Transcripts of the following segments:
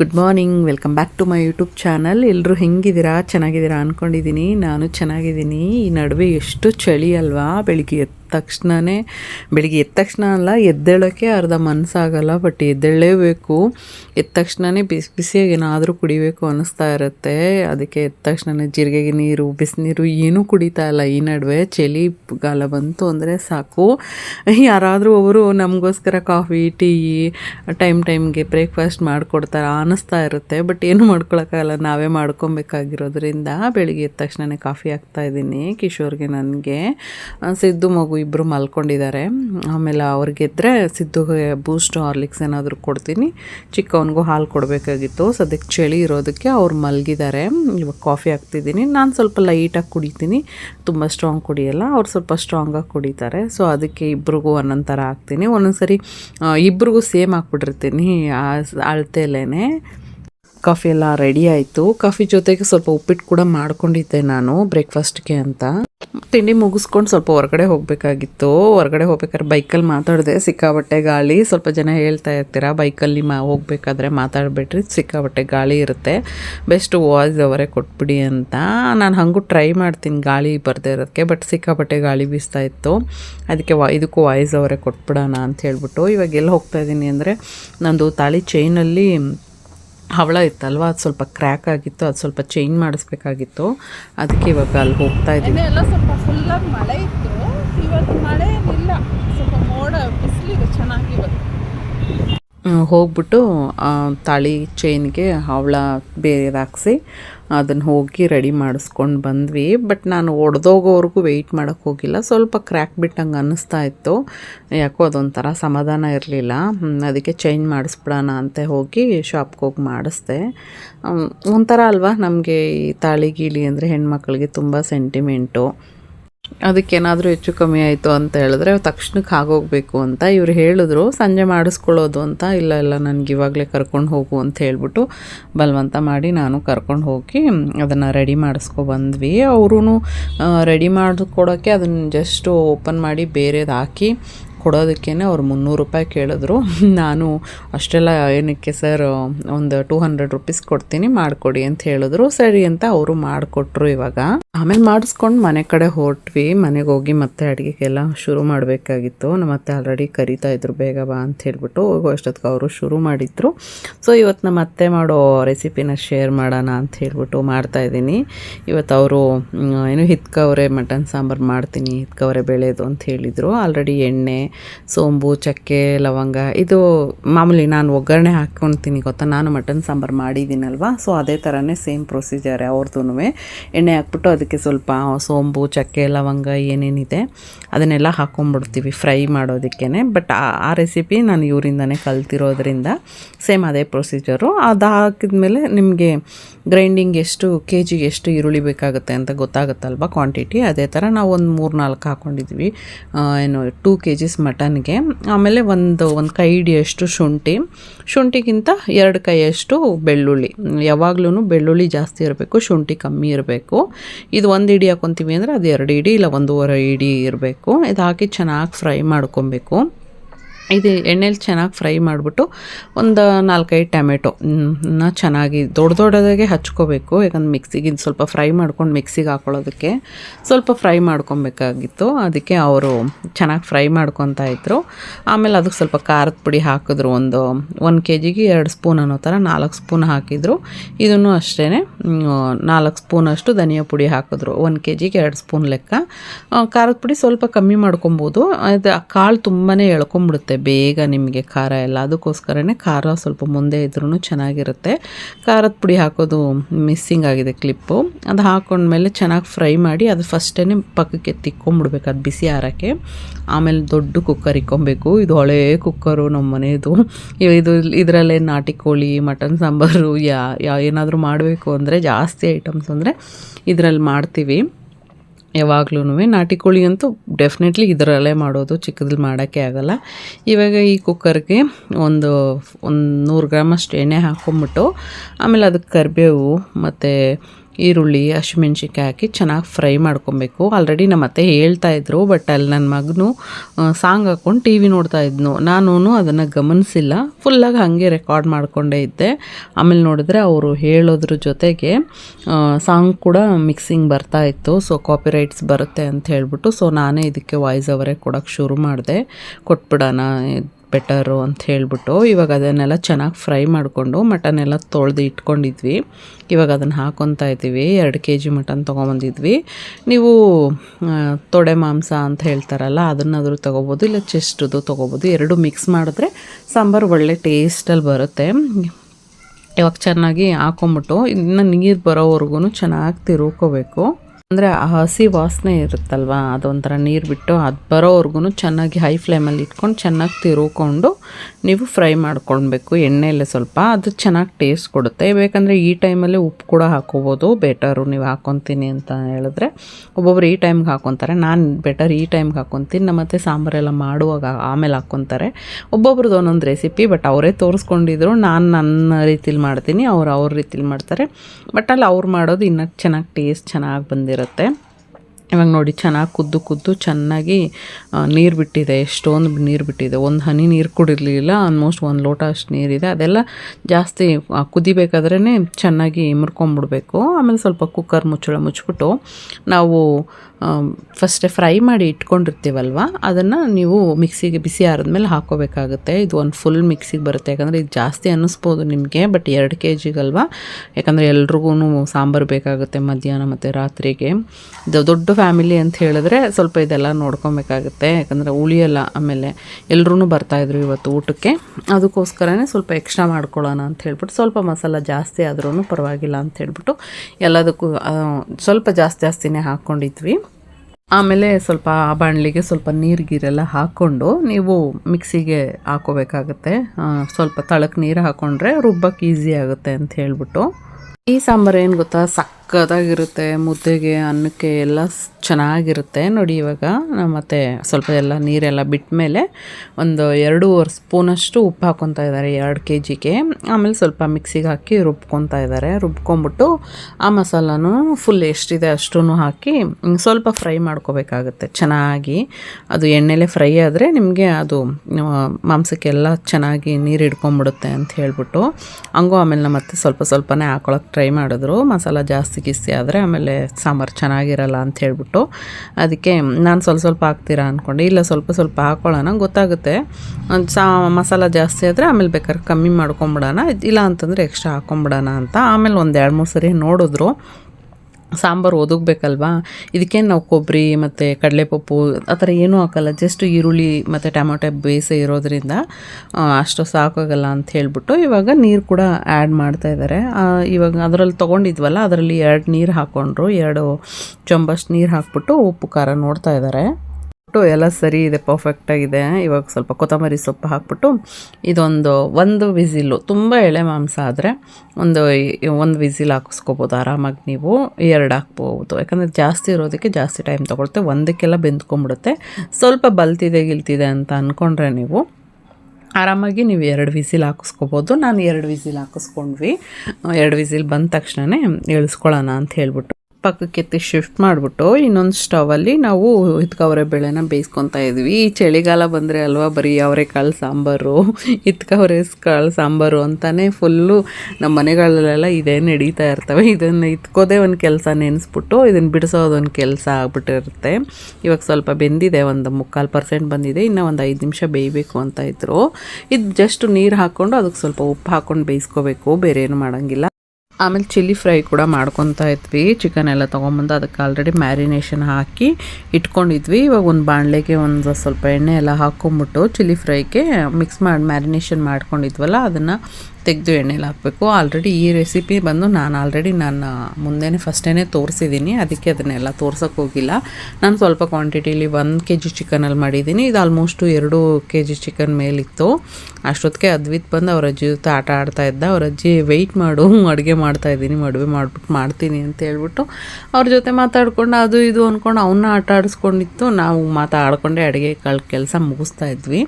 Good morning welcome back to my YouTube channel ಎಲ್ಲರೂ ಹೆಂಗಿದ್ದೀರಾ? ಚೆನ್ನಾಗಿದ್ದೀರಾ ಅಂದ್ಕೊಂಡಿದ್ದೀನಿ ನಾನು ಚೆನ್ನಾಗಿದ್ದೀನಿ. ಈ ನಡುವೆ ಎಷ್ಟು ಚಳಿ ಅಲ್ವಾ? ಬೆಳಿಗ್ಗೆ ಎದ್ದ ತಕ್ಷಣವೇ ಬೆಳಿಗ್ಗೆ ಎದ್ದ ತಕ್ಷಣ ಅಲ್ಲ ಎದ್ದೇಳೋಕ್ಕೆ ಅರ್ಧ ಮನಸ್ಸಾಗಲ್ಲ ಬಟ್ ಎದ್ದೇಳಲೇಬೇಕು. ಎದ್ದ ತಕ್ಷಣವೇ ಬಿಸಿ ಬಿಸಿಯಾಗಿ ಏನಾದರೂ ಕುಡಿಬೇಕು ಅನ್ನಿಸ್ತಾ ಇರುತ್ತೆ. ಅದಕ್ಕೆ ಎದ್ದ ತಕ್ಷಣವೇ ಜೀರಿಗೆಗೆ ನೀರು, ಬಿಸಿನೀರು ಏನೂ ಕುಡಿತಾ ಇಲ್ಲ ಈ ನಡುವೆ. ಚಳಿಗಾಲ ಬಂತು ಅಂದರೆ ಸಾಕು. ಯಾರಾದರೂ ಅವರು ನಮಗೋಸ್ಕರ ಕಾಫಿ, ಟೀ, ಟೈಮ್ ಟೈಮ್ಗೆ ಬ್ರೇಕ್ಫಾಸ್ಟ್ ಮಾಡಿಕೊಡ್ತಾರೆ ಅನ್ನಿಸ್ತಾ ಇರುತ್ತೆ. ಬಟ್ ಏನು ಮಾಡ್ಕೊಳಕ್ಕಾಗಲ್ಲ, ನಾವೇ ಮಾಡ್ಕೊಬೇಕಾಗಿರೋದ್ರಿಂದ ಬೆಳಿಗ್ಗೆ ಎದ್ದ ತಕ್ಷಣವೇ ಕಾಫಿ ಹಾಕ್ತಾ ಇದ್ದೀನಿ ಕಿಶೋರ್ಗೆ ನನಗೆ. ಸಿದ್ದು ಮಗು ಇಬ್ಬರು ಮಲ್ಕೊಂಡಿದ್ದಾರೆ. ಆಮೇಲೆ ಅವ್ರಿಗೆದ್ರೆ ಸಿದ್ದುಗೆ ಬೂಸ್ಟ್ ಹಾರ್ಲಿಕ್ಸ್ ಏನಾದರೂ ಕೊಡ್ತೀನಿ. ಚಿಕ್ಕವನಿಗೂ ಹಾಲು ಕೊಡಬೇಕಾಗಿತ್ತು. ಸದ್ಯಕ್ಕೆ ಚಳಿ ಇರೋದಕ್ಕೆ ಅವ್ರು ಮಲಗಿದ್ದಾರೆ. ಇವಾಗ ಕಾಫಿ ಹಾಕ್ತಿದ್ದೀನಿ. ನಾನು ಸ್ವಲ್ಪ ಲೈಟಾಗಿ ಕುಡಿತೀನಿ. ತುಂಬ ಸ್ಟ್ರಾಂಗ್ ಕುಡಿಯಲ್ಲ. ಅವ್ರು ಸ್ವಲ್ಪ ಸ್ಟ್ರಾಂಗಾಗಿ ಕುಡಿತಾರೆ. ಸೊ ಅದಕ್ಕೆ ಇಬ್ರಿಗೂ ಒಂದೊಂದು ಥರ ಹಾಕ್ತೀನಿ. ಒಂದೊಂದು ಸರಿ ಇಬ್ರಿಗೂ ಸೇಮ್ ಹಾಕ್ಬಿಟ್ಟಿರ್ತೀನಿ. ಅಳತೆಲೇ ಕಾಫಿ ಎಲ್ಲ ರೆಡಿ ಆಯಿತು. ಕಾಫಿ ಜೊತೆಗೆ ಸ್ವಲ್ಪ ಉಪ್ಪಿಟ್ಟು ಕೂಡ ಮಾಡ್ಕೊಂಡಿದ್ದೆ ನಾನು ಬ್ರೇಕ್ಫಾಸ್ಟ್ಗೆ ಅಂತ. ತಿಂಡಿ ಮುಗಿಸ್ಕೊಂಡು ಸ್ವಲ್ಪ ಹೊರಗಡೆ ಹೋಗಬೇಕಾಗಿತ್ತು. ಹೊರಗಡೆ ಹೋಗ್ಬೇಕಾದ್ರೆ ಬೈಕಲ್ಲಿ ಮಾತಾಡಿದೆ ಸಿಕ್ಕಾಬಟ್ಟೆ ಗಾಳಿ. ಸ್ವಲ್ಪ ಜನ ಹೇಳ್ತಾ ಇರ್ತೀರಾ, ಬೈಕಲ್ಲಿ ಮಾ ಹೋಗಬೇಕಾದ್ರೆ ಮಾತಾಡಬೇಡ್ರಿ ಸಿಕ್ಕಾಬಟ್ಟೆ ಗಾಳಿ ಇರುತ್ತೆ. ಬೆಸ್ಟ್ ವಾಯ್ಸ್ ಅವರೇ ಕೊಟ್ಬಿಡಿ ಅಂತ. ನಾನು ಹಾಗೂ ಟ್ರೈ ಮಾಡ್ತೀನಿ ಗಾಳಿ ಬರದೇ ಇರೋದಕ್ಕೆ ಬಟ್ ಸಿಕ್ಕಾಬಟ್ಟೆ ಗಾಳಿ ಬೀಸ್ತಾ ಇತ್ತು. ಅದಕ್ಕೆ ವಾ ಇದಕ್ಕೂ ವಾಯ್ಸ್ ಅವರೇ ಕೊಟ್ಬಿಡೋಣ ಅಂತ ಹೇಳ್ಬಿಟ್ಟು ಇವಾಗ ಎಲ್ಲಿ ಹೋಗ್ತಾ ಇದ್ದೀನಿ ಅಂದರೆ, ನಂದು ತಾಳಿ ಚೈನಲ್ಲಿ ಹವಳ ಇತ್ತಲ್ವ? ಅದು ಸ್ವಲ್ಪ ಕ್ರ್ಯಾಕ್ ಆಗಿತ್ತು, ಅದು ಸ್ವಲ್ಪ ಚೇಂಜ್ ಮಾಡಿಸ್ಬೇಕಾಗಿತ್ತು. ಅದಕ್ಕೆ ಇವಾಗ ಅಲ್ಲಿ ಹೋಗ್ತಾ ಇದ್ದೀನಿ ಎಲ್ಲ ಸ್ವಲ್ಪ ಫುಲ್ಲಾಗಿ ಮಳೆ ಇತ್ತು. ಇವತ್ತು ಮಳೆ ಏನಿಲ್ಲ ಸ್ವಲ್ಪ ಮೋಡ, ಬಿಸಿಲಿದೆ, ಚೆನ್ನಾಗಿ ಇವತ್ತು ಹೋಗ್ಬಿಟ್ಟು ತಾಳಿ ಚೈನ್ಗೆ ಹವಳ ಬೇರೆ ಹಾಕ್ಸಿ ಅದನ್ನು ಹೋಗಿ ರೆಡಿ ಮಾಡಿಸ್ಕೊಂಡು ಬಂದ್ವಿ. ಬಟ್ ನಾನು ಒಡೆದೋಗೋವರೆಗೂ ವೆಯ್ಟ್ ಮಾಡೋಕ್ಕೆ ಹೋಗಿಲ್ಲ. ಸ್ವಲ್ಪ ಕ್ರ್ಯಾಕ್ ಬಿಟ್ಟಂಗೆ ಅನ್ನಿಸ್ತಾ ಇತ್ತು. ಯಾಕೋ ಅದೊಂಥರ ಸಮಾಧಾನ ಇರಲಿಲ್ಲ. ಅದಕ್ಕೆ ಚೇಂಜ್ ಮಾಡಿಸ್ಬಿಡೋಣ ಅಂತ ಹೋಗಿ ಶಾಪ್ಗೆ ಹೋಗಿ ಮಾಡಿಸ್ದೆ. ಒಂಥರ ಅಲ್ವಾ ನಮಗೆ ಈ ತಾಳಿ ಗೀಳಿ ಅಂದರೆ ಹೆಣ್ಮಕ್ಳಿಗೆ ತುಂಬ ಸೆಂಟಿಮೆಂಟು ಅದಕ್ಕೇನಾದರೂ ಹೆಚ್ಚು ಕಮ್ಮಿ ಆಯಿತು ಅಂತ ಹೇಳಿದ್ರೆ ತಕ್ಷಣಕ್ಕೆ ಆಗೋಗ್ಬೇಕು ಅಂತ ಇವ್ರು ಹೇಳಿದ್ರು. ಸಂಜೆ ಮಾಡಿಸ್ಕೊಳ್ಳೋದು ಅಂತ ಇಲ್ಲ ಇಲ್ಲ, ನನಗೆ ಇವಾಗಲೇ ಕರ್ಕೊಂಡು ಹೋಗು ಅಂತ ಹೇಳ್ಬಿಟ್ಟು ಬಲವಂತ ಮಾಡಿ ನಾನು ಕರ್ಕೊಂಡು ಹೋಗಿ ಅದನ್ನು ರೆಡಿ ಮಾಡಿಸ್ಕೊ ಬಂದ್ವಿ. ಅವರೂ ರೆಡಿ ಮಾಡಿಕೊಡೋಕ್ಕೆ ಅದನ್ನು ಜಸ್ಟು ಓಪನ್ ಮಾಡಿ ಬೇರೆದು ಹಾಕಿ ಕೊಡೋದಕ್ಕೇ ಅವ್ರು ಮುನ್ನೂರು ರೂಪಾಯಿ ಕೇಳಿದ್ರು. ನಾನು ಅಷ್ಟೆಲ್ಲ ಏನಕ್ಕೆ ಸರ್, ಒಂದು ಟೂ ಹಂಡ್ರೆಡ್ ರುಪೀಸ್ ಕೊಡ್ತೀನಿ ಮಾಡಿಕೊಡಿ ಅಂತ ಹೇಳಿದ್ರು. ಸರಿ ಅಂತ ಅವರು ಮಾಡಿಕೊಟ್ರು ಇವಾಗ. ಆಮೇಲೆ ಮಾಡಿಸ್ಕೊಂಡು ಮನೆ ಕಡೆ ಹೊರಟ್ವಿ. ಮನೆಗೆ ಹೋಗಿ ಮತ್ತೆ ಅಡುಗೆಗೆಲ್ಲ ಶುರು ಮಾಡಬೇಕಾಗಿತ್ತು. ನಮ್ಮ ಅತ್ತೆ ಆಲ್ರೆಡಿ ಕರಿತಾ ಇದ್ರು, ಬೇಗ ಬಾ ಅಂತ ಹೇಳ್ಬಿಟ್ಟು ಹೋಗೋ ಅಷ್ಟೊತ್ತಿಗೆ ಅವರು ಶುರು ಮಾಡಿದ್ರು. ಸೊ ಇವತ್ತು ನಮ್ಮ ಅತ್ತೆ ಮಾಡೋ ರೆಸಿಪಿನ ಶೇರ್ ಮಾಡೋಣ ಅಂತ ಹೇಳ್ಬಿಟ್ಟು ಮಾಡ್ತಾ ಇದ್ದೀನಿ. ಇವತ್ತು ಅವರು ಏನು ಹಿತ್ಕವರೆ ಮಟನ್ ಸಾಂಬಾರು ಮಾಡ್ತೀನಿ, ಹಿತ್ಕವರೆ ಬೆಳೆಯೋದು ಅಂತ ಹೇಳಿದರು. ಆಲ್ರೆಡಿ ಎಣ್ಣೆ ಸೋಂಬು, ಚಕ್ಕೆ, ಲವಂಗ. ಇದು ಮಾಮೂಲಿ ನಾನು ಒಗ್ಗರಣೆ ಹಾಕ್ಕೊಳ್ತೀನಿ ಗೊತ್ತಾ? ನಾನು ಮಟನ್ ಸಾಂಬಾರು ಮಾಡಿದ್ದೀನಲ್ವ? ಸೊ ಅದೇ ಥರನೇ ಸೇಮ್ ಪ್ರೊಸೀಜರ್ ಅವ್ರದ್ದು ಎಣ್ಣೆ ಹಾಕ್ಬಿಟ್ಟು ಅದಕ್ಕೆ ಸ್ವಲ್ಪ ಸೋಂಬು, ಚಕ್ಕೆ, ಲವಂಗ ಏನೇನಿದೆ, ಅದನ್ನೆಲ್ಲ ಹಾಕ್ಕೊಂಡ್ಬಿಡ್ತೀವಿ ಫ್ರೈ ಮಾಡೋದಕ್ಕೇ ಬಟ್ ಆ ರೆಸಿಪಿ ನಾನು ಇವರಿಂದನೇ ಕಲ್ತಿರೋದ್ರಿಂದ ಸೇಮ್ ಅದೇ ಪ್ರೊಸೀಜರು ಅದು ಹಾಕಿದ್ಮೇಲೆ ನಿಮಗೆ ಗ್ರೈಂಡಿಂಗ್ ಎಷ್ಟು ಕೆ ಜಿಗೆ ಎಷ್ಟು ಈರುಳ್ಳಿ ಬೇಕಾಗುತ್ತೆ ಅಂತ ಗೊತ್ತಾಗುತ್ತಲ್ವ ಕ್ವಾಂಟಿಟಿ ಅದೇ ಥರ ನಾವು ಒಂದು ಮೂರು ನಾಲ್ಕು ಹಾಕ್ಕೊಂಡಿದ್ವಿ ಏನು ಟೂ ಕೆ ಜಿಸ್ ಮಟನ್ಗೆ. ಆಮೇಲೆ ಒಂದು ಒಂದು ಕೈ ಹಿಡಿಯಷ್ಟು ಶುಂಠಿ. ಶುಂಠಿಗಿಂತ ಎರಡು ಕೈಯಷ್ಟು ಬೆಳ್ಳುಳ್ಳಿ. ಯಾವಾಗ್ಲೂ ಬೆಳ್ಳುಳ್ಳಿ ಜಾಸ್ತಿ ಇರಬೇಕು, ಶುಂಠಿ ಕಮ್ಮಿ ಇರಬೇಕು. ಇದು ಒಂದು ಹಿಡಿ ಹಾಕೊತೀವಿ ಅಂದರೆ ಅದು ಎರಡು ಹಿಡಿ ಇಲ್ಲ, ಒಂದೂವರೆ ಹಿಡಿ ಇರಬೇಕು. ಇದು ಹಾಕಿ ಚೆನ್ನಾಗಿ ಫ್ರೈ ಮಾಡ್ಕೊಬೇಕು. ಇದು ಎಣ್ಣೆಲಿ ಚೆನ್ನಾಗಿ ಫ್ರೈ ಮಾಡಿಬಿಟ್ಟು ಒಂದು ನಾಲ್ಕೈದು ಟೊಮೆಟೊ. ಚೆನ್ನಾಗಿ ದೊಡ್ಡ ದೊಡ್ಡದಾಗೆ ಹಚ್ಕೋಬೇಕು. ಯಾಕಂದ್ರೆ ಮಿಕ್ಸಿಗೆ ಸ್ವಲ್ಪ ಫ್ರೈ ಮಾಡ್ಕೊಂಡು ಮಿಕ್ಸಿಗೆ ಹಾಕೊಳ್ಳೋದಕ್ಕೆ ಸ್ವಲ್ಪ ಫ್ರೈ ಮಾಡ್ಕೊಬೇಕಾಗಿತ್ತು. ಅದಕ್ಕೆ ಅವರು ಚೆನ್ನಾಗಿ ಫ್ರೈ ಮಾಡ್ಕೊತಾ ಇದ್ರು. ಆಮೇಲೆ ಅದಕ್ಕೆ ಸ್ವಲ್ಪ ಖಾರದ ಪುಡಿ ಹಾಕಿದ್ರು. ಒಂದು ಒಂದು ಕೆ ಜಿಗೆ ಎರಡು ಸ್ಪೂನ್ ಅನ್ನೋ ಥರ ನಾಲ್ಕು ಸ್ಪೂನ್ ಹಾಕಿದ್ರು. ಇದನ್ನು ಅಷ್ಟೇ ನಾಲ್ಕು ಸ್ಪೂನಷ್ಟು ಧನಿಯಾ ಪುಡಿ ಹಾಕಿದ್ರು. ಒಂದು ಕೆ ಜಿಗೆ ಎರಡು ಸ್ಪೂನ್ ಲೆಕ್ಕ. ಖಾರದ ಪುಡಿ ಸ್ವಲ್ಪ ಕಮ್ಮಿ ಮಾಡ್ಕೊಬೋದು. ಅದು ಕಾಳು ತುಂಬಾ ಎಳ್ಕೊಂಬಿಡುತ್ತೆ ಬೇಗ ನಿಮಗೆ ಖಾರ ಎಲ್ಲ, ಅದಕ್ಕೋಸ್ಕರನೇ ಖಾರ ಸ್ವಲ್ಪ ಮುಂದೆ ಇದ್ರೂ ಚೆನ್ನಾಗಿರುತ್ತೆ. ಖಾರದ ಪುಡಿ ಹಾಕೋದು ಮಿಸ್ಸಿಂಗ್ ಆಗಿದೆ ಕ್ಲಿಪ್ಪು ಅದು ಹಾಕೊಂಡ್ಮೇಲೆ ಚೆನ್ನಾಗಿ ಫ್ರೈ ಮಾಡಿ ಅದು ಫಸ್ಟೇ ಪಕ್ಕಕ್ಕೆ ತಿಕ್ಕೊಂಬಿಡ್ಬೇಕು, ಅದು ಬಿಸಿ ಆರೋಕ್ಕೆ. ಆಮೇಲೆ ದೊಡ್ಡ ಕುಕ್ಕರ್ ಇಕ್ಕೊಬೇಕು. ಇದು ಹಳೇ ಕುಕ್ಕರು ನಮ್ಮ ಮನೆಯದು ಇದು ಇದರಲ್ಲೇ ನಾಟಿ ಕೋಳಿ, ಮಟನ್ ಸಾಂಬಾರು, ಯಾ ಯಾ ಏನಾದರೂ ಮಾಡಬೇಕು ಅಂದರೆ ಜಾಸ್ತಿ ಐಟಮ್ಸ್ ಅಂದರೆ ಇದರಲ್ಲಿ ಮಾಡ್ತೀವಿ. ಯಾವಾಗ್ಲೂ ನಾಟಿ ಕೋಳಿ ಅಂತೂ ಡೆಫಿನೆಟ್ಲಿ ಇದರಲ್ಲೇ ಮಾಡೋದು ಚಿಕ್ಕದಲ್ಲಿ ಮಾಡೋಕ್ಕೆ ಆಗಲ್ಲ. ಇವಾಗ ಈ ಕುಕ್ಕರ್ಗೆ ಒಂದು ಒಂದು ನೂರು ಗ್ರಾಮಷ್ಟು ಎಣ್ಣೆ ಹಾಕ್ಕೊಂಬಿಟ್ಟು ಆಮೇಲೆ ಅದಕ್ಕೆ ಕರಿಬೇವು ಮತ್ತು ಈರುಳ್ಳಿ, ಹಸಿಮೆಣ್ಸಿನ್ಕಾಯಿ ಹಾಕಿ ಚೆನ್ನಾಗಿ ಫ್ರೈ ಮಾಡ್ಕೊಬೇಕು. ಆಲ್ರೆಡಿ ನಮ್ಮ ಅತ್ತೆ ಹೇಳ್ತಾ ಇದ್ರು ಬಟ್ ಅಲ್ಲಿ ನನ್ನ ಮಗನು ಸಾಂಗ್ ಹಾಕ್ಕೊಂಡು ಟಿ ವಿ ನೋಡ್ತಾ ಇದ್ನು. ನಾನು ಅದನ್ನು ಗಮನಿಸಿಲ್ಲ. ಫುಲ್ಲಾಗಿ ಹಾಗೆ ರೆಕಾರ್ಡ್ ಮಾಡಿಕೊಂಡೇ ಇದ್ದೆ. ಆಮೇಲೆ ನೋಡಿದ್ರೆ ಅವರು ಹೇಳೋದ್ರ ಜೊತೆಗೆ ಸಾಂಗ್ ಕೂಡ ಮಿಕ್ಸಿಂಗ್ ಬರ್ತಾ ಇತ್ತು. ಸೊ ಕಾಪಿರೈಟ್ಸ್ ಬರುತ್ತೆ ಅಂತ ಹೇಳ್ಬಿಟ್ಟು ಸೊ ನಾನೇ ಇದಕ್ಕೆ ವಾಯ್ಸ್ ಅವರೇ ಕೊಡೋಕ್ಕೆ ಶುರು ಮಾಡಿದೆ. ಕೊಟ್ಬಿಡೋಣ ಬೆಟರು ಅಂತ ಹೇಳ್ಬಿಟ್ಟು ಇವಾಗ ಅದನ್ನೆಲ್ಲ ಚೆನ್ನಾಗಿ ಫ್ರೈ ಮಾಡಿಕೊಂಡು ಮಟನ್ ಎಲ್ಲ ತೊಳೆದು ಇಟ್ಕೊಂಡಿದ್ವಿ. ಇವಾಗ ಅದನ್ನು ಹಾಕೊತಾ ಇದ್ದೀವಿ. ಎರಡು ಕೆ ಜಿ ಮಟನ್ ತೊಗೊಂಬಂದಿದ್ವಿ. ನೀವು ತೊಡೆ ಮಾಂಸ ಅಂತ ಹೇಳ್ತಾರಲ್ಲ, ಅದನ್ನಾದರೂ ತೊಗೋಬೋದು, ಇಲ್ಲ ಚೆಸ್ಟದು ತೊಗೋಬೋದು. ಎರಡು ಮಿಕ್ಸ್ ಮಾಡಿದ್ರೆ ಸಾಂಬಾರು ಒಳ್ಳೆ ಟೇಸ್ಟಲ್ಲಿ ಬರುತ್ತೆ. ಇವಾಗ ಚೆನ್ನಾಗಿ ಹಾಕೊಂಬಿಟ್ಟು ಇನ್ನು ನೀರು ಬರೋವರೆಗೂ ಚೆನ್ನಾಗಿ ತಿರುಕೋಬೇಕು. ಅಂದರೆ ಆ ಹಸಿ ವಾಸನೆ ಇರುತ್ತಲ್ವ, ಅದೊಂಥರ ನೀರು ಬಿಟ್ಟು ಅದು ಬರೋವರೆಗೂ ಚೆನ್ನಾಗಿ ಹೈ ಫ್ಲೇಮಲ್ಲಿ ಇಟ್ಕೊಂಡು ಚೆನ್ನಾಗಿ ತಿರುಕೊಂಡು ನೀವು ಫ್ರೈ ಮಾಡ್ಕೊಳ್ಬೇಕು ಎಣ್ಣೆಯಲ್ಲೇ ಸ್ವಲ್ಪ. ಅದು ಚೆನ್ನಾಗಿ ಟೇಸ್ಟ್ ಕೊಡುತ್ತೆ. ಬೇಕಂದರೆ ಈ ಟೈಮಲ್ಲಿ ಉಪ್ಪು ಕೂಡ ಹಾಕೋಬೋದು. ಬೆಟರು ನೀವು ಹಾಕೊತೀನಿ ಅಂತ ಹೇಳಿದ್ರೆ ಒಬ್ಬೊಬ್ರು ಈ ಟೈಮ್ಗೆ ಹಾಕೊತಾರೆ, ನಾನು ಬೆಟರ್ ಈ ಟೈಮ್ಗೆ ಹಾಕೊತೀನಿ. ನಮ್ಮ ಮತ್ತೆ ಸಾಂಬಾರೆಲ್ಲ ಮಾಡುವಾಗ ಆಮೇಲೆ ಹಾಕ್ಕೊತಾರೆ ಒಬ್ಬೊಬ್ರದ್ದು ಒಂದೊಂದು ರೆಸಿಪಿ ಬಟ್ ಅವರೇ ತೋರಿಸ್ಕೊಂಡಿದ್ರು. ನಾನು ನನ್ನ ರೀತಿಲಿ ಮಾಡ್ತೀನಿ, ಅವ್ರು ಅವ್ರ ರೀತಿಲಿ ಮಾಡ್ತಾರೆ. ಬಟ್ ಅಲ್ಲಿ ಅವ್ರು ಮಾಡೋದು ಇನ್ನೂ ಚೆನ್ನಾಗಿ ಟೇಸ್ಟ್ ಚೆನ್ನಾಗಿ ಬಂದಿರುತ್ತೆ. ಇರುತ್ತೆ ಇವಾಗ ನೋಡಿ ಚೆನ್ನಾಗಿ ಕುದ್ದು ಕುದ್ದು ಚೆನ್ನಾಗಿ ನೀರು ಬಿಟ್ಟಿದೆ. ಎಷ್ಟೊಂದು ನೀರು ಬಿಟ್ಟಿದೆ. ಒಂದು ಹನಿ ನೀರು ಕುಡಿರಲಿಲ್ಲ. ಆಲ್ಮೋಸ್ಟ್ ಒಂದು ಲೋಟ ಅಷ್ಟು ನೀರಿದೆ. ಅದೆಲ್ಲ ಜಾಸ್ತಿ ಕುದಿಬೇಕಾದ್ರೇ ಚೆನ್ನಾಗಿ ಮುರ್ಕೊಂಬಿಡ್ಬೇಕು ಆಮೇಲೆ ಸ್ವಲ್ಪ ಕುಕ್ಕರ್ ಮುಚ್ಚಳ ಮುಚ್ಚಿಬಿಟ್ಟು ನಾವು ಫಸ್ಟೇ ಫ್ರೈ ಮಾಡಿ ಇಟ್ಕೊಂಡಿರ್ತೀವಲ್ವ? ಅದನ್ನು ನೀವು ಮಿಕ್ಸಿಗೆ ಬಿಸಿ ಆರಿದ್ಮೇಲೆ ಹಾಕೋಬೇಕಾಗುತ್ತೆ. ಇದು ಒಂದು ಫುಲ್ ಮಿಕ್ಸಿಗೆ ಬರುತ್ತೆ. ಯಾಕಂದರೆ ಇದು ಜಾಸ್ತಿ ಅನ್ನಿಸ್ಬೋದು ನಿಮಗೆ ಬಟ್ ಎರಡು ಕೆ ಜಿಗಲ್ವಾ ಯಾಕಂದರೆ ಎಲ್ರಿಗೂ ಸಾಂಬಾರು ಬೇಕಾಗುತ್ತೆ ಮಧ್ಯಾಹ್ನ ಮತ್ತು ರಾತ್ರಿಗೆ. ದೊಡ್ಡ ಫ್ಯಾಮಿಲಿ ಅಂತ ಹೇಳಿದ್ರೆ ಸ್ವಲ್ಪ ಇದೆಲ್ಲ ನೋಡ್ಕೊಬೇಕಾಗುತ್ತೆ. ಯಾಕಂದರೆ ಉಳಿಯಲ್ಲ ಆಮೇಲೆ ಎಲ್ಲರೂ ಬರ್ತಾಯಿದ್ರು ಇವತ್ತು ಊಟಕ್ಕೆ. ಅದಕ್ಕೋಸ್ಕರನೇ ಸ್ವಲ್ಪ ಎಕ್ಸ್ಟ್ರಾ ಮಾಡ್ಕೊಳ್ಳೋಣ ಅಂತ ಹೇಳ್ಬಿಟ್ಟು ಸ್ವಲ್ಪ ಮಸಾಲ ಜಾಸ್ತಿ ಆದ್ರೂ ಪರವಾಗಿಲ್ಲ ಅಂತ ಹೇಳ್ಬಿಟ್ಟು ಎಲ್ಲದಕ್ಕೂ ಸ್ವಲ್ಪ ಜಾಸ್ತಿ ಜಾಸ್ತಿನೇ ಹಾಕ್ಕೊಂಡಿದ್ವಿ. ಆಮೇಲೆ ಸ್ವಲ್ಪ ಆ ಬಾಣಲಿಗೆ ಸ್ವಲ್ಪ ನೀರು ಗೀರೆಲ್ಲ ಹಾಕ್ಕೊಂಡು ನೀವು ಮಿಕ್ಸಿಗೆ ಹಾಕೋಬೇಕಾಗತ್ತೆ. ಸ್ವಲ್ಪ ತಳಕ್ಕೆ ನೀರು ಹಾಕ್ಕೊಂಡ್ರೆ ರುಬ್ಬಕ್ಕೆ ಈಸಿ ಆಗುತ್ತೆ ಅಂತ ಹೇಳ್ಬಿಟ್ಟು. ಈ ಸಾಂಬಾರು ಏನು ಗೊತ್ತಾ? ಸಕ್ಕತ್ತಾಗಿರುತ್ತೆ ಮುದ್ದೆಗೆ, ಅನ್ನಕ್ಕೆ ಎಲ್ಲ ಚೆನ್ನಾಗಿರುತ್ತೆ. ನೋಡಿ ಇವಾಗ ಮತ್ತು ಸ್ವಲ್ಪ ಎಲ್ಲ ನೀರೆಲ್ಲ ಬಿಟ್ಟ ಮೇಲೆ ಒಂದು ಎರಡೂವರೆ ಸ್ಪೂನಷ್ಟು ಉಪ್ಪು ಹಾಕ್ಕೊತಾ ಇದ್ದಾರೆ, ಎರಡು ಕೆ ಜಿಗೆ ಆಮೇಲೆ ಸ್ವಲ್ಪ ಮಿಕ್ಸಿಗೆ ಹಾಕಿ ರುಬ್ಕೊತಾ ಇದ್ದಾರೆ. ರುಬ್ಕೊಂಬಿಟ್ಟು ಆ ಮಸಾಲನೂ ಫುಲ್ ಎಷ್ಟಿದೆ ಅಷ್ಟೂ ಹಾಕಿ ಸ್ವಲ್ಪ ಫ್ರೈ ಮಾಡ್ಕೋಬೇಕಾಗುತ್ತೆ ಚೆನ್ನಾಗಿ. ಅದು ಎಣ್ಣೆಲೆ ಫ್ರೈ ಆದರೆ ನಿಮಗೆ ಅದು ಮಾಂಸಕ್ಕೆಲ್ಲ ಚೆನ್ನಾಗಿ ನೀರು ಹಿಡ್ಕೊಂಬಿಡುತ್ತೆ ಅಂತ ಹೇಳ್ಬಿಟ್ಟು. ಹಂಗೂ ಆಮೇಲೆ ಮತ್ತೆ ಸ್ವಲ್ಪ ಸ್ವಲ್ಪನೇ ಹಾಕೊಳಕ್ಕೆ ಟ್ರೈ ಮಾಡಿದ್ರು. ಮಸಾಲ ಜಾಸ್ತಿ ಗಿಸ್ತಿ ಆದರೆ ಆಮೇಲೆ ಸಾಂಬಾರು ಚೆನ್ನಾಗಿರಲ್ಲ ಅಂತ ಹೇಳ್ಬಿಟ್ಟು ಅದಕ್ಕೆ ನಾನು ಸ್ವಲ್ಪ ಸ್ವಲ್ಪ ಹಾಕ್ತೀರಾ ಅಂದ್ಕೊಂಡೆ ಇಲ್ಲ ಸ್ವಲ್ಪ ಸ್ವಲ್ಪ ಹಾಕ್ಕೊಳ್ಳೋಣ ಗೊತ್ತಾಗುತ್ತೆ. ಸಾ ಮಸಾಲ ಜಾಸ್ತಿ ಆದರೆ ಆಮೇಲೆ ಬೇಕಾದ್ರೆ ಕಮ್ಮಿ ಮಾಡ್ಕೊಂಬಿಡೋಣ. ಇಲ್ಲ ಅಂತಂದರೆ ಎಕ್ಸ್ಟ್ರಾ ಹಾಕ್ಕೊಂಬಿಡೋಣ ಅಂತ. ಆಮೇಲೆ ಒಂದು ಎರಡು ಮೂರು ಸರಿ ನೋಡಿದ್ರು. ಸಾಂಬಾರು ಒದಗಬೇಕಲ್ವಾ? ಇದಕ್ಕೇನು ನಾವು ಕೊಬ್ಬರಿ ಮತ್ತು ಕಡಲೆಪಪ್ಪು ಆ ಥರ ಏನೂ ಹಾಕಲ್ಲ. ಜಸ್ಟ್ ಈರುಳ್ಳಿ ಮತ್ತು ಟೊಮೊಟೊ ಬೇಯಿಸಿ ಇರೋದ್ರಿಂದ ಅಷ್ಟು ಸಾಕಾಗಲ್ಲ ಅಂತ ಹೇಳಿಬಿಟ್ಟು ಇವಾಗ ನೀರು ಕೂಡ ಆ್ಯಡ್ ಮಾಡ್ತಾ ಇದ್ದಾರೆ ಇವಾಗ ಅದರಲ್ಲಿ ತೊಗೊಂಡಿದ್ವಲ್ಲ, ಅದರಲ್ಲಿ ಎರಡು ನೀರು ಹಾಕ್ಕೊಂಡ್ರು ಎರಡು ಚೊಂಬಷ್ಟು ನೀರು ಹಾಕ್ಬಿಟ್ಟು ಉಪ್ಪು ಖಾರ ನೋಡ್ತಾ ಇದ್ದಾರೆ ಬಿಟ್ಟು ಎಲ್ಲ ಸರಿ ಇದೆ ಪರ್ಫೆಕ್ಟಾಗಿದೆ ಇವಾಗ ಸ್ವಲ್ಪ ಕೊತ್ತಂಬರಿ ಸೊಪ್ಪು ಹಾಕ್ಬಿಟ್ಟು ಇದೊಂದು ಒಂದು ವಿಸಿಲು, ತುಂಬ ಎಳೆ ಮಾಂಸ ಆದರೆ ಒಂದು ಒಂದು ವಿಸಿಲ್ ಹಾಕಿಸ್ಕೋಬೋದು ಆರಾಮಾಗಿ ನೀವು, ಎರಡು ಹಾಕ್ಬೋದು. ಯಾಕಂದರೆ ಜಾಸ್ತಿ ಇರೋದಕ್ಕೆ ಜಾಸ್ತಿ ಟೈಮ್ ತೊಗೊಳುತ್ತೆ ಒಂದಕ್ಕೆಲ್ಲ ಬೆಂದ್ಕೊಂಬಿಡುತ್ತೆ ಸ್ವಲ್ಪ ಬಲ್ತಿದೆ, ಗಿಲ್ತಿದೆ ಅಂತ ಅಂದ್ಕೊಂಡ್ರೆ ನೀವು ಆರಾಮಾಗಿ ನೀವು ಎರಡು ವಿಸಿಲ್ ಹಾಕಿಸ್ಕೋಬೋದು. ನಾನು ಎರಡು ವಿಸಿಲ್ ಹಾಕಿಸ್ಕೊಂಡ್ವಿ. ಎರಡು ವಿಸಿಲ್ ಬಂದ ತಕ್ಷಣವೇ ಇಳಿಸ್ಕೊಳ್ಳೋಣ ಅಂತ ಹೇಳ್ಬಿಟ್ಟು. ಪಕ್ಕಕ್ಕೆ ಎತ್ತಿ ಶಿಫ್ಟ್ ಮಾಡಿಬಿಟ್ಟು ಇನ್ನೊಂದು ಸ್ಟವಲ್ಲಿ ನಾವು ಹಿತ್ಕವರೆ ಬೇಳೆನ ಬೇಯಿಸ್ಕೊತಾ ಇದ್ವಿ. ಈ ಚಳಿಗಾಲ ಬಂದರೆ ಅಲ್ವಾ ಬರೀ ಅವರೆಕಾಳು ಸಾಂಬಾರು ಹಿತ್ಕವರೆ ಕಾಳು ಸಾಂಬಾರು ಅಂತಲೇ ಫುಲ್ಲು ನಮ್ಮ ಮನೆಗಳಲ್ಲೆಲ್ಲ ಇದೇ ನಡೀತಾ ಇರ್ತವೆ. ಇದನ್ನು ಇತ್ಕೋದೇ ಒಂದು ಕೆಲಸ ನೆನೆಸ್ಬಿಟ್ಟು ಇದನ್ನು ಬಿಡಿಸೋದೊಂದು ಕೆಲಸ ಆಗ್ಬಿಟ್ಟಿರುತ್ತೆ. ಇವಾಗ ಸ್ವಲ್ಪ ಬೆಂದಿದೆ, ಒಂದು ಮುಕ್ಕಾಲು ಪರ್ಸೆಂಟ್ ಬಂದಿದೆ, ಇನ್ನೂ ಒಂದು ಐದು ನಿಮಿಷ ಬೇಯಬೇಕು ಅಂತ ಇದ್ರು. ಇದು ಜಸ್ಟ್ ನೀರು ಹಾಕ್ಕೊಂಡು ಅದಕ್ಕೆ ಸ್ವಲ್ಪ ಉಪ್ಪು ಹಾಕ್ಕೊಂಡು ಬೇಯಿಸ್ಕೋಬೇಕು ಬೇರೆ ಏನು ಮಾಡೋಂಗಿಲ್ಲ. ಆಮೇಲೆ ಚಿಲ್ಲಿ ಫ್ರೈ ಕೂಡ ಮಾಡ್ಕೊತಾ ಇದ್ವಿ. ಚಿಕನ್ ಎಲ್ಲ ತೊಗೊಂಬಂದು ಅದಕ್ಕೆ ಆಲ್ರೆಡಿ ಮ್ಯಾರಿನೇಷನ್ ಹಾಕಿ ಇಟ್ಕೊಂಡಿದ್ವಿ. ಇವಾಗ ಒಂದು ಬಾಣಲೆಗೆ ಒಂದು ಸ್ವಲ್ಪ ಎಣ್ಣೆ ಎಲ್ಲ ಹಾಕ್ಕೊಂಬಿಟ್ಟು ಚಿಲ್ಲಿ ಫ್ರೈಗೆ ಮಿಕ್ಸ್ ಮಾಡಿ ಮ್ಯಾರಿನೇಷನ್ ಮಾಡ್ಕೊಂಡಿದ್ವಲ್ಲ, ಅದನ್ನು ತೆಗೆದು ಎಣ್ಣೆಲಿ ಹಾಕಬೇಕು. ಆಲ್ರೆಡಿ ಈ ರೆಸಿಪಿ ಬಂದು ನಾನು ಆಲ್ರೆಡಿ ನಾನು ಮುಂದೆನೇ ಫಸ್ಟೇ ತೋರಿಸಿದ್ದೀನಿ ಅದಕ್ಕೆ ಅದನ್ನೆಲ್ಲ ತೋರ್ಸೋಕೆ ಹೋಗಿಲ್ಲ. ನಾನು ಸ್ವಲ್ಪ ಕ್ವಾಂಟಿಟಿಲಿ ಒಂದು ಕೆ ಜಿ ಚಿಕನಲ್ಲಿ ಮಾಡಿದ್ದೀನಿ ಇದು ಆಲ್ಮೋಸ್ಟು ಎರಡು ಕೆ ಜಿ ಚಿಕನ್ ಮೇಲಿತ್ತು. ಅಷ್ಟೊತ್ತಿಗೆ ಅದ್ವಿತ್ ಬಂದು ಅವ್ರ ಅಜ್ಜಿ ಜೊತೆ ಆಟ ಆಡ್ತಾ ಇದ್ದ. ಅವ್ರ ಅಜ್ಜಿ ವೆಯ್ಟ್ ಮಾಡು ಅಡುಗೆ ಮಾಡ್ತಾ ಇದ್ದೀನಿ, ಮಡುವೆ ಮಾಡಿಬಿಟ್ಟು ಮಾಡ್ತೀನಿ ಅಂತ ಹೇಳ್ಬಿಟ್ಟು ಅವ್ರ ಜೊತೆ ಮಾತಾಡ್ಕೊಂಡು, ಅದು ಇದು ಅಂದ್ಕೊಂಡು ಅವನ್ನ ಆಟ ಆಡಿಸ್ಕೊಂಡಿತ್ತು. ನಾವು ಮಾತಾಡ್ಕೊಂಡೆ ಅಡುಗೆ ಕಳ್ ಕೆಲಸ ಮುಗಿಸ್ತಾ ಇದ್ವಿ.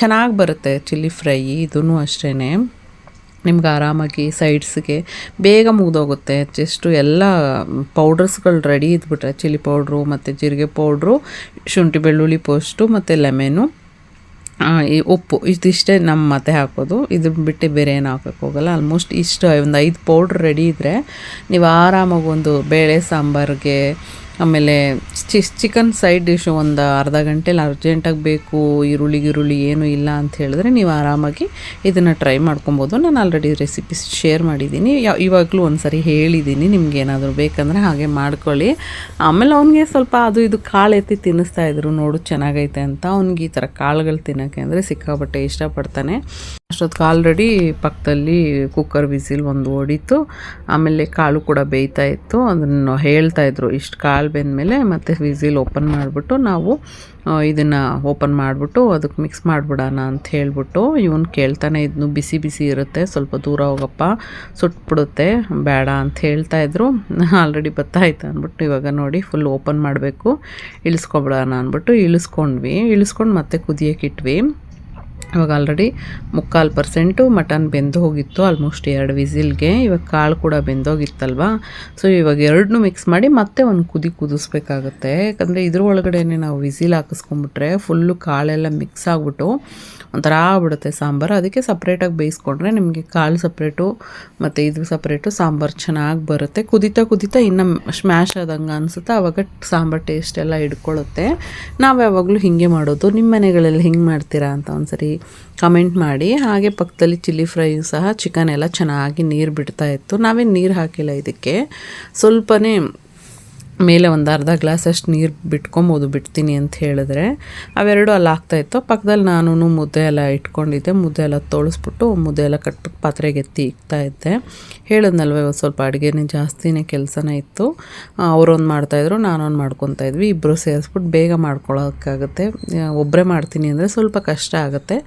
ಚೆನ್ನಾಗಿ ಬರುತ್ತೆ, ಚಿಲ್ಲಿ ಫ್ರೈ ಇದೂ ಅಷ್ಟೇ ನಿಮ್ಗೆ ಆರಾಮಾಗಿ ಸೈಡ್ಸ್ಗೆ ಬೇಗ ಮುಗಿದೋಗುತ್ತೆ. ಜಸ್ಟು ಎಲ್ಲ ಪೌಡರ್ಸ್ಗಳು ರೆಡಿ ಇದ್ಬಿಟ್ರೆ, ಚಿಲ್ಲಿ ಪೌಡ್ರು ಮತ್ತು ಜೀರಿಗೆ ಪೌಡ್ರು, ಶುಂಠಿ ಬೆಳ್ಳುಳ್ಳಿ ಪೋಸ್ಟು ಮತ್ತು ಲೆಮೆನು. ಈ ಉಪ್ಪು ಇದಿಷ್ಟೇ ನಮ್ಮ ಮತ್ತೆ ಹಾಕೋದು. ಇದು ಬಿಟ್ಟು ಬೇರೆ ಏನು ಹಾಕೋಕ್ಕೆ ಹೋಗಲ್ಲ. ಆಲ್ಮೋಸ್ಟ್ ಇಷ್ಟು, ಒಂದು ಐದು ಪೌಡ್ರ್ ರೆಡಿ ಇದ್ದರೆ ನೀವು ಆರಾಮಾಗಿ ಒಂದು ಬೇಳೆ ಸಾಂಬಾರಿಗೆ ಆಮೇಲೆ ಚಿ, ಚಿಕನ್ ಸೈಡ್ ಡಿಶ್ ಒಂದು ಅರ್ಧ ಗಂಟೆಲಿ ಅರ್ಜೆಂಟಾಗಿ ಬೇಕು, ಈರುಳ್ಳಿ ಗಿರುಳ್ಳಿ ಏನೂ ಇಲ್ಲ ಅಂತ ಹೇಳಿದ್ರೆ ನೀವು ಆರಾಮಾಗಿ ಇದನ್ನು ಟ್ರೈ ಮಾಡ್ಕೊಬೋದು. ನಾನು ಆಲ್ರೆಡಿ ರೆಸಿಪೀಸ್ ಶೇರ್ ಮಾಡಿದ್ದೀನಿ. ಇವಾಗಲೂ ಒಂದು ಸರಿ ಹೇಳಿದ್ದೀನಿ ನಿಮ್ಗೆ ಏನಾದರೂ ಬೇಕಂದರೆ ಹಾಗೆ ಮಾಡ್ಕೊಳ್ಳಿ. ಆಮೇಲೆ ಅವ್ನಿಗೆ ಸ್ವಲ್ಪ ಅದು ಇದು ಕಾಳು ಎತ್ತಿ ತಿನ್ನಿಸ್ತಾ ಇದ್ರು ನೋಡು ಚೆನ್ನಾಗೈತೆ ಅಂತ. ಅವ್ನಿಗೆ ಈ ಥರ ಕಾಳುಗಳು ತಿನ್ನೋಕ್ಕೆ ಅಂದರೆ ಸಿಕ್ಕಾಪಟ್ಟೆ ಇಷ್ಟಪಡ್ತಾನೆ. ಅಷ್ಟೊತ್ತು ಆಲ್ರೆಡಿ ಪಕ್ಕದಲ್ಲಿ ಕುಕ್ಕರ್ ವಿಸಿಲ್ ಒಂದು ಹೊಡಿತು ಆಮೇಲೆ ಕಾಳು ಕೂಡ ಬೇಯ್ತಾ ಇತ್ತು. ಅದನ್ನು ಹೇಳ್ತಾ ಇದ್ರು ಇಷ್ಟು ಕಾಳು ಬೆಂದಮೇಲೆ ಮತ್ತೆ ವಿಸಿಲ್ ಓಪನ್ ಮಾಡಿಬಿಟ್ಟು ನಾವು ಇದನ್ನು ಓಪನ್ ಮಾಡಿಬಿಟ್ಟು ಅದಕ್ಕೆ ಮಿಕ್ಸ್ ಮಾಡಿಬಿಡೋಣ ಅಂತ ಹೇಳ್ಬಿಟ್ಟು ಇವನು ಕೇಳ್ತಾನೆ, ಇದ್ನು ಬಿಸಿ ಬಿಸಿ ಇರುತ್ತೆ, ಸ್ವಲ್ಪ ದೂರ ಹೋಗಪ್ಪ, ಸುಟ್ಬಿಡುತ್ತೆ, ಬೇಡ ಅಂತ ಹೇಳ್ತಾ ಇದ್ರು. ಆಲ್ರೆಡಿ ಬತ್ತಾಯ್ತು ಅಂದ್ಬಿಟ್ಟು ಇವಾಗ ನೋಡಿ ಫುಲ್ ಓಪನ್ ಮಾಡಬೇಕು, ಇಳಿಸ್ಕೊಬಿಡೋಣ ಅಂದ್ಬಿಟ್ಟು ಇಳಿಸ್ಕೊಂಡ್ವಿ. ಇಳಿಸ್ಕೊಂಡು ಮತ್ತೆ ಕುದಿಯೋಕ್ಕಿಟ್ವಿ ಇವಾಗ ಆಲ್ರೆಡಿ ಮುಕ್ಕಾಲು ಪರ್ಸೆಂಟು ಮಟನ್ ಬೆಂದು ಹೋಗಿತ್ತು ಆಲ್ಮೋಸ್ಟ್ ಎರಡು ವಿಸಿಲ್ಗೆ. ಇವಾಗ ಕಾಳು ಕೂಡ ಬೆಂದೋಗಿತ್ತಲ್ವಾ? ಸೊ ಇವಾಗ ಎರಡನ್ನೂ ಮಿಕ್ಸ್ ಮಾಡಿ ಮತ್ತೆ ಒಂದು ಕುದಿ ಕುದಿಸ್ಬೇಕಾಗುತ್ತೆ. ಯಾಕಂದರೆ ಇದ್ರ ಒಳಗಡೆ ನಾವು ವಿಸಿಲ್ ಹಾಕಿಸ್ಕೊಂಬಿಟ್ರೆ ಫುಲ್ಲು ಕಾಳೆಲ್ಲ ಮಿಕ್ಸ್ ಆಗಿಬಿಟ್ಟು ಒಂಥರ ಆಗ್ಬಿಡುತ್ತೆ ಸಾಂಬಾರು. ಅದಕ್ಕೆ ಸಪ್ರೇಟಾಗಿ ಬೇಯಿಸ್ಕೊಂಡ್ರೆ ನಿಮಗೆ ಕಾಳು ಸಪ್ರೇಟು ಮತ್ತು ಇದು ಸಪ್ರೇಟು ಸಾಂಬಾರು ಚೆನ್ನಾಗಿ ಬರುತ್ತೆ. ಕುದಿತಾ ಕುದಿತಾ ಇನ್ನು ಸ್ಮ್ಯಾಶ್ ಆದಂಗೆ ಅನಿಸುತ್ತೆ. ಆವಾಗ ಸಾಂಬಾರು ಟೇಸ್ಟ್ ಎಲ್ಲ ಹಿಡ್ಕೊಳ್ಳುತ್ತೆ ನಾವು ಯಾವಾಗಲೂ ಹೀಗೆ ಮಾಡೋದು. ನಿಮ್ಮ ಮನೆಗಳಲ್ಲಿ ಹಿಂಗೆ ಮಾಡ್ತೀರಾ ಅಂತ ಒಂದ್ಸರಿ ಕಮೆಂಟ್ ಮಾಡಿ. ಹಾಗೆ ಪಕ್ಕದಲ್ಲಿ ಚಿಲ್ಲಿ ಫ್ರೈ ಸಹ ಚಿಕನ್ ಎಲ್ಲ ಚೆನ್ನಾಗಿ ನೀರು ಬಿಡ್ತಾ ಇತ್ತು. ನಾವೇನು ನೀರು ಹಾಕಿಲ್ಲ ಇದಕ್ಕೆ. ಸ್ವಲ್ಪನೇ ಮೇಲೆ ಒಂದು ಅರ್ಧ ಗ್ಲಾಸಷ್ಟು ನೀರು ಬಿಟ್ಕೊಬೋದು ಬಿಡ್ತೀನಿ ಅಂತ ಹೇಳಿದ್ರೆ ಅವೆರಡು ಅಲ್ಲಿ ಆಗ್ತಾಯಿತ್ತು ಪಕ್ಕದಲ್ಲಿ ನಾನು ಮುದ್ದೆ ಎಲ್ಲ ಇಟ್ಕೊಂಡಿದ್ದೆ. ಮುದ್ದೆ ಎಲ್ಲ ತೊಳಸ್ಬಿಟ್ಟು ಮುದ್ದೆ ಎಲ್ಲ ಕಟ್ಬಿಟ್ಟು ಪಾತ್ರೆಗೆ ಎತ್ತಿ ಇಕ್ತಾ ಇದ್ದೆ. ಹೇಳಿದ್ನಲ್ವ ಇವತ್ತು ಸ್ವಲ್ಪ ಅಡುಗೆನೇ ಜಾಸ್ತಿನೇ ಕೆಲಸನೇ ಇತ್ತು. ಅವರೊಂದು ಮಾಡ್ತಾಯಿದ್ರು ನಾನೊಂದು ಮಾಡ್ಕೊತಾ ಇದ್ವಿ. ಇಬ್ಬರು ಸೇರಿಸ್ಬಿಟ್ಟು ಬೇಗ ಮಾಡ್ಕೊಳೋಕ್ಕಾಗುತ್ತೆ. ಒಬ್ಬರೇ ಮಾಡ್ತೀನಿ ಅಂದರೆ ಸ್ವಲ್ಪ ಕಷ್ಟ ಆಗುತ್ತೆ.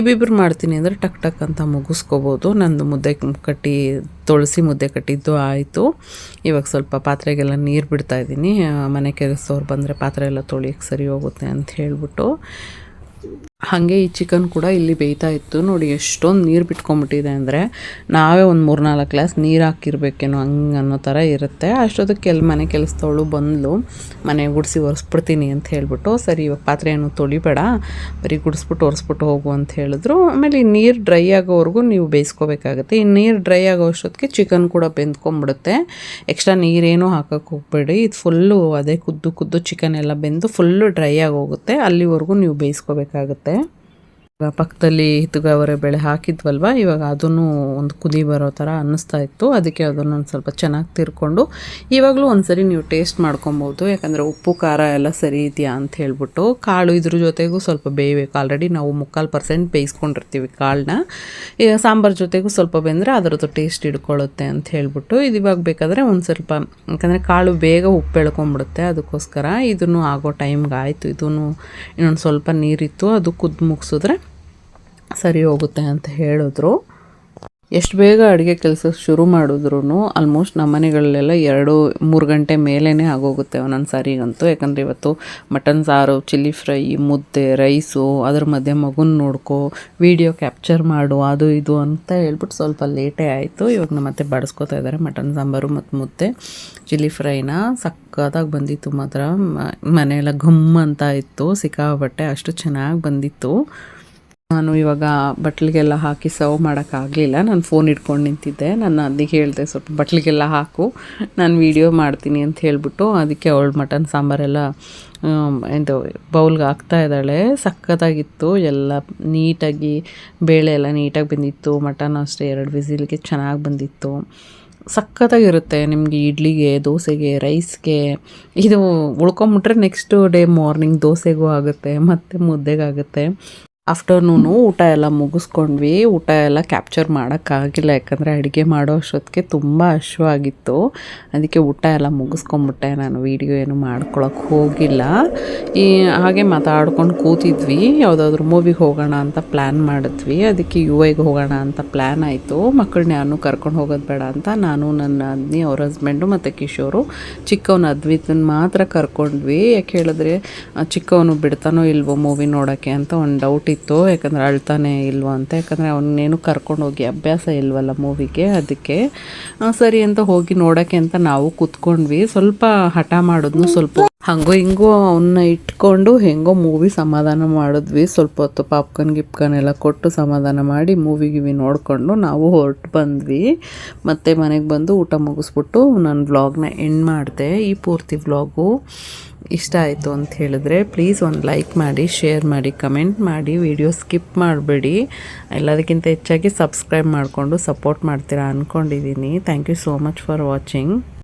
ಇಬ್ಬಿಬ್ರು ಮಾಡ್ತೀನಿ ಅಂದರೆ ಟಕ್ ಟಕ್ ಅಂತ ಮುಗಿಸ್ಕೋಬೋದು. ನಂದು ಮುದ್ದೆ ಕಟ್ಟಿ ತೊಳಸಿ ಮುದ್ದೆ ಕಟ್ಟಿದ್ದು ಆಯಿತು. ಇವಾಗ ಸ್ವಲ್ಪ ಪಾತ್ರೆಗೆಲ್ಲ ನೀರು ಬಿಡ್ತಾ ಇದ್ದೀನಿ. ಮನೆ ಕೆಲಸದವ್ರು ಬಂದರೆ ಪಾತ್ರೆ ಎಲ್ಲ ತೊಳಿಯೋಕ್ಕೆ ಸರಿ ಹೋಗುತ್ತೆ ಅಂತ ಹೇಳ್ಬಿಟ್ಟು. ಹಾಗೆ ಈ ಚಿಕನ್ ಕೂಡ ಇಲ್ಲಿ ಬೇಯ್ತಾ ಇತ್ತು. ನೋಡಿ ಎಷ್ಟೊಂದು ನೀರು ಬಿಟ್ಕೊಂಬಿಟ್ಟಿದೆ ಅಂದರೆ ನಾವೇ ಒಂದು ಮೂರು ನಾಲ್ಕು ಗ್ಲಾಸ್ ನೀರು ಹಾಕಿರ್ಬೇಕೇನೋ ಹಂಗೆ ಅನ್ನೋ ಥರ ಇರುತ್ತೆ. ಅಷ್ಟೊತ್ತಿಗೆ ಕೆಲ್, ಮನೆ ಕೆಲಸದವಳು ಬಂದಳು ಮನೆ ಗುಡಿಸಿ ಒರೆಸ್ಬಿಡ್ತೀನಿ ಅಂತ ಹೇಳಿಬಿಟ್ಟು, ಸರಿ, ಇವಾಗ ಪಾತ್ರೆ ಏನು ತೊಳಿಬೇಡ. ಬರೀ ಗುಡಿಸ್ಬಿಟ್ಟು ಒರೆಸ್ಬಿಟ್ಟು ಹೋಗು ಅಂತ ಹೇಳಿದ್ರು. ಆಮೇಲೆ ಈ ನೀರು ಡ್ರೈ ಆಗೋವರೆಗೂ ನೀವು ಬೇಯಿಸ್ಕೋಬೇಕಾಗುತ್ತೆ. ಈ ನೀರು ಡ್ರೈ ಆಗೋ ಅಷ್ಟೊತ್ತಿಗೆ ಚಿಕನ್ ಕೂಡ ಬೆಂದ್ಕೊಂಬಿಡುತ್ತೆ. ಎಕ್ಸ್ಟ್ರಾ ನೀರೇನೂ ಹಾಕೋಕ್ಕೆ ಹೋಗಬೇಡಿ. ಇದು ಫುಲ್ಲು ಅದೇ ಕುದ್ದು ಕುದ್ದು ಚಿಕನ್ ಎಲ್ಲ ಬೆಂದು ಫುಲ್ಲು ಡ್ರೈ ಆಗಿ ಹೋಗುತ್ತೆ ಅಲ್ಲಿವರೆಗೂ ನೀವು ಬೇಯಿಸ್ಕೋಬೇಕಾಗುತ್ತೆ. ಇವಾಗ ಪಕ್ಕದಲ್ಲಿ ಹಿತುಗಾವರೆ ಬೆಳೆ ಹಾಕಿದ್ವಲ್ವ? ಇವಾಗ ಅದನ್ನು ಒಂದು ಕುದಿ ಬರೋ ಥರ ಅನ್ನಿಸ್ತಾ ಇತ್ತು. ಅದಕ್ಕೆ ಅದನ್ನೊಂದು ಸ್ವಲ್ಪ ಚೆನ್ನಾಗಿ ತಿರ್ಕೊಂಡು ಇವಾಗಲೂ ಒಂದ್ಸರಿ ನೀವು ಟೇಸ್ಟ್ ಮಾಡ್ಕೊಬೋದು. ಯಾಕಂದರೆ ಉಪ್ಪು, ಖಾರ ಎಲ್ಲ ಸರಿ ಇದೆಯಾ ಅಂತ ಹೇಳ್ಬಿಟ್ಟು ಕಾಳು ಇದ್ರ ಜೊತೆಗೂ ಸ್ವಲ್ಪ ಬೇಯಬೇಕು. ಆಲ್ರೆಡಿ ನಾವು ಮುಕ್ಕಾಲು ಪರ್ಸೆಂಟ್ ಬೇಯಿಸ್ಕೊಂಡಿರ್ತೀವಿ ಕಾಳನ್ನ. ಸಾಂಬಾರು ಜೊತೆಗೂ ಸ್ವಲ್ಪ ಬೆಂದರೆ ಅದರದ್ದು ಟೇಸ್ಟ್ ಹಿಡ್ಕೊಳ್ಳುತ್ತೆ ಅಂತ ಹೇಳ್ಬಿಟ್ಟು ಇದು ಇವಾಗ ಬೇಕಾದರೆ ಒಂದು ಸ್ವಲ್ಪ, ಯಾಕಂದರೆ ಕಾಳು ಬೇಗ ಉಪ್ಪು ಎಳ್ಕೊಂಬಿಡುತ್ತೆ. ಅದಕ್ಕೋಸ್ಕರ ಇದನ್ನು ಆಗೋ ಟೈಮ್ಗೆ ಆಯಿತು ಇದನ್ನು ಇನ್ನೊಂದು ಸ್ವಲ್ಪ ನೀರಿತ್ತು. ಅದು ಕುದ್ದು ಮುಗಿಸಿದ್ರೆ ಸರಿ ಹೋಗುತ್ತೆ ಅಂತ ಹೇಳಿದ್ರು. ಎಷ್ಟು ಬೇಗ ಅಡುಗೆ ಕೆಲಸ ಶುರು ಮಾಡಿದ್ರು ಆಲ್ಮೋಸ್ಟ್ ನಮ್ಮ ಮನೆಗಳಲ್ಲೆಲ್ಲ ಎರಡು, ಮೂರು ಗಂಟೆ ಮೇಲೇ ಆಗೋಗುತ್ತೆ ಒಂದೊಂದು ಸಾರಿಗಂತೂ. ಯಾಕಂದರೆ ಇವತ್ತು ಮಟನ್ ಸಾರು, ಚಿಲ್ಲಿ ಫ್ರೈ, ಮುದ್ದೆ, ರೈಸು, ಅದ್ರ ಮಧ್ಯೆ ಮಗುನ ನೋಡ್ಕೊ ವಿಡಿಯೋ ಕ್ಯಾಪ್ಚರ್ ಮಾಡು, ಅದು ಇದು ಅಂತ ಹೇಳ್ಬಿಟ್ಟು ಸ್ವಲ್ಪ ಲೇಟೇ ಆಯಿತು. ಇವಾಗ ನಮ್ಮ ಮತ್ತೆ ಬಡಿಸ್ಕೊತಾ ಇದ್ದಾರೆ ಮಟನ್ ಸಾಂಬಾರು ಮತ್ತು ಮುದ್ದೆ. ಚಿಲ್ಲಿ ಫ್ರೈನ ಸಕ್ಕತ್ತಾಗಿ ಬಂದಿತ್ತು ಮಾತ್ರ. ಮನೆಯೆಲ್ಲ ಘಮ್ ಅಂತ ಇತ್ತು ಸಿಕ್ಕಾಬಟ್ಟೆ ಅಷ್ಟು ಚೆನ್ನಾಗಿ ಬಂದಿತ್ತು. ನಾನು ಇವಾಗ ಬಟ್ಲಿಗೆಲ್ಲ ಹಾಕಿ ಸರ್ವ್ ಮಾಡೋಕ್ಕಾಗಲಿಲ್ಲ. ನಾನು ಫೋನ್ ಇಟ್ಕೊಂಡು ನಿಂತಿದ್ದೆ. ನಾನು ಅದಕ್ಕೆ ಹೇಳಿದೆ, ಸ್ವಲ್ಪ ಬಟ್ಲಿಗೆಲ್ಲ ಹಾಕು. ನಾನು ವೀಡಿಯೋ ಮಾಡ್ತೀನಿ ಅಂತ ಹೇಳಿಬಿಟ್ಟು ಅದಕ್ಕೆ ಅವಳು ಮಟನ್ ಸಾಂಬಾರೆಲ್ಲ ಇದು ಬೌಲ್ಗೆ ಹಾಕ್ತಾ ಇದ್ದಾಳೆ. ಸಖತ್ತಾಗಿತ್ತು ಎಲ್ಲ ನೀಟಾಗಿ ಬೇಳೆ ಎಲ್ಲ ನೀಟಾಗಿ ಬಂದಿತ್ತು. ಮಟನ್ ಅಷ್ಟೇ ಎರಡು ವಿಸಿಲ್ಗೆ ಚೆನ್ನಾಗಿ ಬಂದಿತ್ತು. ಸಖತ್ತಾಗಿರುತ್ತೆ ನಿಮಗೆ ಇಡ್ಲಿಗೆ, ದೋಸೆಗೆ ರೈಸ್ಗೆ ಇದು ಉಳ್ಕೊಂಬಿಟ್ರೆ ನೆಕ್ಸ್ಟ್ ಡೇ ಮಾರ್ನಿಂಗ್ ದೋಸೆಗೂ ಆಗುತ್ತೆ. ಮತ್ತು ಮುದ್ದೆಗಾಗುತ್ತೆ ಆಫ್ಟರ್ನೂನು ಊಟ ಎಲ್ಲ ಮುಗಿಸ್ಕೊಂಡ್ವಿ. ಊಟ ಎಲ್ಲ ಕ್ಯಾಪ್ಚರ್ ಮಾಡೋಕ್ಕಾಗಿಲ್ಲ. ಯಾಕಂದರೆ ಅಡುಗೆ ಮಾಡೋ ಅಷ್ಟೊತ್ತಿಗೆ ತುಂಬ ಹಶ್ವಾಗಿತ್ತು. ಅದಕ್ಕೆ ಊಟ ಎಲ್ಲ ಮುಗಿಸ್ಕೊಂಬಿಟ್ಟೆ. ನಾನು ವೀಡಿಯೋ ಏನು ಮಾಡ್ಕೊಳಕ್ಕೆ ಹೋಗಿಲ್ಲ. ಈ, ಹಾಗೆ ಮಾತಾಡ್ಕೊಂಡು ಕೂತಿದ್ವಿ. ಯಾವುದಾದ್ರೂ ಮೂವಿಗೆ ಹೋಗೋಣ ಅಂತ ಪ್ಲ್ಯಾನ್ ಮಾಡಿದ್ವಿ. ಅದಕ್ಕೆ ಯು ಐಗೆ ಹೋಗೋಣ ಅಂತ ಪ್ಲ್ಯಾನ್ ಆಯಿತು. ಮಕ್ಕಳನ್ನ ಯಾರನ್ನೂ ಕರ್ಕೊಂಡು ಹೋಗೋದು ಬೇಡ ಅಂತ ನಾನು, ನನ್ನ ಅದ್ನಿ, ಅವ್ರ ಹಸ್ಬೆಂಡು ಮತ್ತು ಕಿಶೋರು, ಚಿಕ್ಕವನ ಅದ್ವಿತನ ಮಾತ್ರ ಕರ್ಕೊಂಡ್ವಿ. ಯಾಕೆ ಹೇಳಿದ್ರೆ ಚಿಕ್ಕವನು ಬಿಡ್ತಾನೋ ಇಲ್ವೋ ಮೂವಿ ನೋಡೋಕ್ಕೆ ಅಂತ ಒಂದು ಡೌಟ್ ಇತ್ತು, ಯಾಕಂದರೆ ಅಳ್ತಾನೆ ಇಲ್ವ ಅಂತ. ಯಾಕಂದರೆ ಅವನ್ನೇನು ಕರ್ಕೊಂಡೋಗಿ ಅಭ್ಯಾಸ ಇಲ್ವಲ್ಲ ಮೂವಿಗೆ, ಅದಕ್ಕೆ ಸರಿ ಅಂತ ಹೋಗಿ ನೋಡೋಕ್ಕೆ ಅಂತ ನಾವು ಕೂತ್ಕೊಂಡ್ವಿ. ಸ್ವಲ್ಪ ಹಠ ಮಾಡಿದ್ನು, ಸ್ವಲ್ಪ ಹಂಗೋ ಹಿಂಗೋ ಅವನ್ನ ಇಟ್ಕೊಂಡು ಹೆಂಗೋ ಮೂವಿ ಸಮಾಧಾನ ಮಾಡಿದ್ವಿ. ಸ್ವಲ್ಪ ಹೊತ್ತು ಪಾಪ್ಕಾರ್ನ್, ಗಿಪ್ಕಾರ್ನ್ ಎಲ್ಲ ಕೊಟ್ಟು ಸಮಾಧಾನ ಮಾಡಿ ಮೂವಿ, ಗಿವಿ ನೋಡಿಕೊಂಡು ನಾವು ಹೊರಟು ಬಂದ್ವಿ. ಮತ್ತೆ ಮನೆಗೆ ಬಂದು ಊಟ ಮುಗಿಸ್ಬಿಟ್ಟು ನಾನು ವ್ಲಾಗ್ನ ಎಂಡ್ ಮಾಡಿದೆ. ಈ ಪೂರ್ತಿ ವ್ಲಾಗು ಇಷ್ಟ ಆಯಿತು ಅಂತ ಹೇಳಿದ್ರೆ ಪ್ಲೀಸ್ ಒಂದು ಲೈಕ್ ಮಾಡಿ ಶೇರ್ ಮಾಡಿ ಕಮೆಂಟ್ ಮಾಡಿ ವಿಡಿಯೋ ಸ್ಕಿಪ್ ಮಾಡಬೇಡಿ. ಎಲ್ಲದಕ್ಕಿಂತ ಹೆಚ್ಚಾಗಿ ಸಬ್ಸ್ಕ್ರೈಬ್ ಮಾಡಿಕೊಂಡು ಸಪೋರ್ಟ್ ಮಾಡ್ತೀರಾ ಅಂದ್ಕೊಂಡಿದ್ದೀನಿ thank you so much for watching